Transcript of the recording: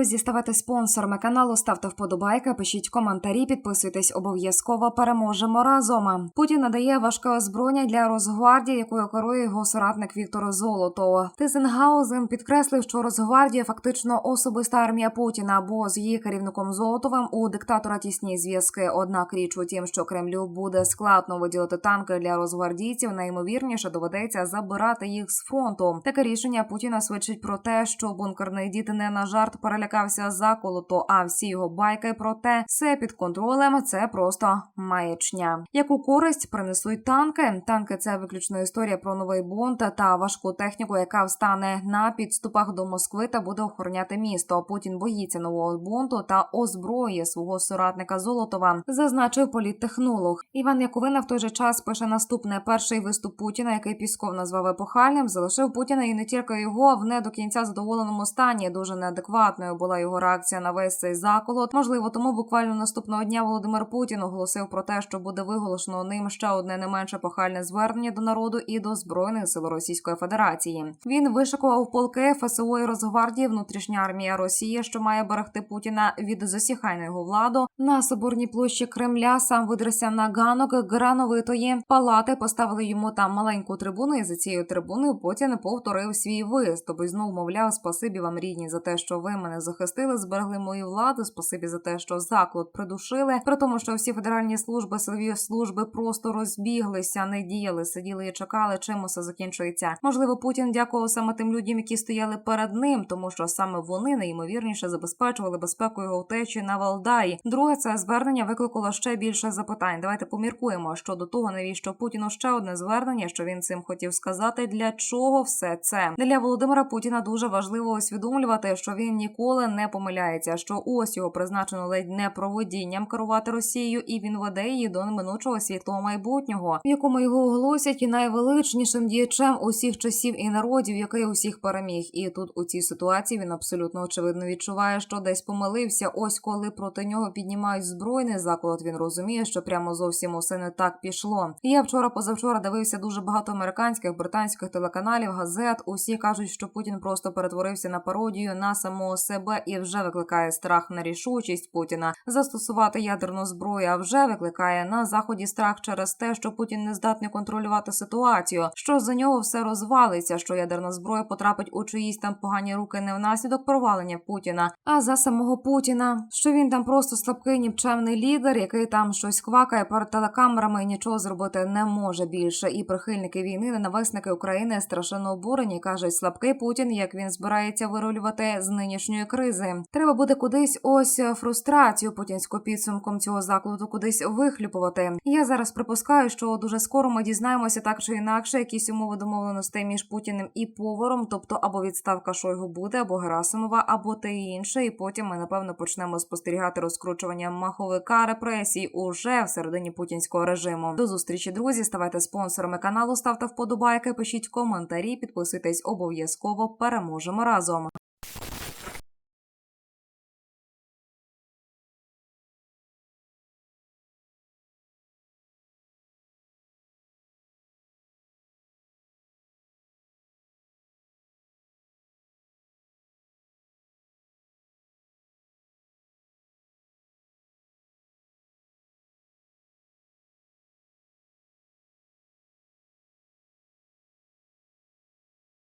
Друзі, ставайте спонсорами каналу, ставте вподобайки, пишіть коментарі, підписуйтесь обов'язково. Переможемо разом. Путін надає важке озброєння для Росгвардії, якою керує його соратник Віктор Золотов. Тизенгаузен підкреслив, що Росгвардія фактично особиста армія Путіна, бо з її керівником Золотовим у диктатора тісні зв'язки. Однак річ у тім, що Кремлю буде складно виділити танки для розгвардійців, найімовірніше доведеться забирати їх з фронту. Таке рішення Путіна свідчить про те, що бункерний дід не на жарт перелякався заколоту, а всі його байки про те, все під контролем. Це просто маячня. Яку користь принесуть танки? Танки це виключно історія про новий бунт та важку техніку, яка встане на підступах до Москви та буде охороняти місто. Путін боїться нового бунту та озброює свого соратника Золотова, зазначив політтехнолог. Іван Яковина в той же час пише наступне: перший виступ Путіна, який Пісков назвав епохальним, залишив Путіна і не тільки його в не до кінця задоволеному стані. Дуже неадекватною була його реакція на весь цей заколот. Можливо, тому буквально наступного дня Володимир Путін оголосив про те, що буде виголошено ним ще одне не менше епохальне звернення до народу і до збройних сил Російської Федерації. Він вишикував полки ФСО і Росгвардії, внутрішня армія Росії, що має берегти Путіна від засіхай на його владу. На соборній площі Кремля сам видерся на ганок грановитої палати. Поставили йому там маленьку трибуну, і за цією трибуною Путін повторив свій виступ і знову мовляв спасибі вам рідні за те, що ви мене захистили, зберегли мою владу. Спасибі за те, що заклад придушили. При тому, що всі федеральні служби, силові служби просто розбіглися, не діяли, сиділи і чекали, чим усе закінчується. Можливо, Путін дякував саме тим людям, які стояли перед ним, тому що саме вони найімовірніше забезпечували безпеку його втечі на Валдаї. Друге, це звернення викликало ще більше запитань. Давайте поміркуємо щодо того, навіщо Путіну ще одне звернення, що він цим хотів сказати. Для чого все це для Володимира Путіна дуже важливо усвідомлювати, що він ніколи не помиляється. Що ось його призначено ледь не проводінням керувати Росією, і він веде її до неминучого світлого майбутнього, в якому його оголосять і найвеличнішим діячем усіх часів і народів, який усіх переміг. І тут у цій ситуації він абсолютно очевидно відчуває, що десь помилився. Ось коли проти нього піднімають збройний заклад. Він розуміє, що прямо зовсім усе не так пішло. Я вчора позавчора дивився дуже багато американських британських телеканалів, газет. Усі кажуть, що Путін просто перетворився на пародію на самого себе і вже викликає страх на рішучість Путіна застосувати ядерну зброю. А вже викликає на заході страх через те, що Путін не здатний контролювати ситуацію, що за нього все розвалиться, що ядерна зброя потрапить у чиїсь там погані руки не внаслідок провалення Путіна, а за самого Путіна, що він там просто слабкий нікчемний лідер, який там щось квакає перед телекамерами і нічого зробити не може більше. І прихильники війни, ненависники України страшенно обурені. кажуть, слабкий Путін, як він збирається вирулювати з нинішньої кризи. Треба буде кудись ось фрустрацію путінську підсумком цього закладу кудись вихлюпувати. Я зараз припускаю, що дуже скоро ми дізнаємося так чи інакше якісь умови домовленостей між Путіним і Поваром, тобто або відставка Шойгу буде, або Герасимова, або те інше. І потім ми напевно почнемо спостерігати розкручування маховика репресій уже всередині путінського режиму. До зустрічі, друзі. Ставайте спонсорами каналу, ставте вподобайки, пишіть коментарі, підписуйтесь обов'язково. Переможемо разом.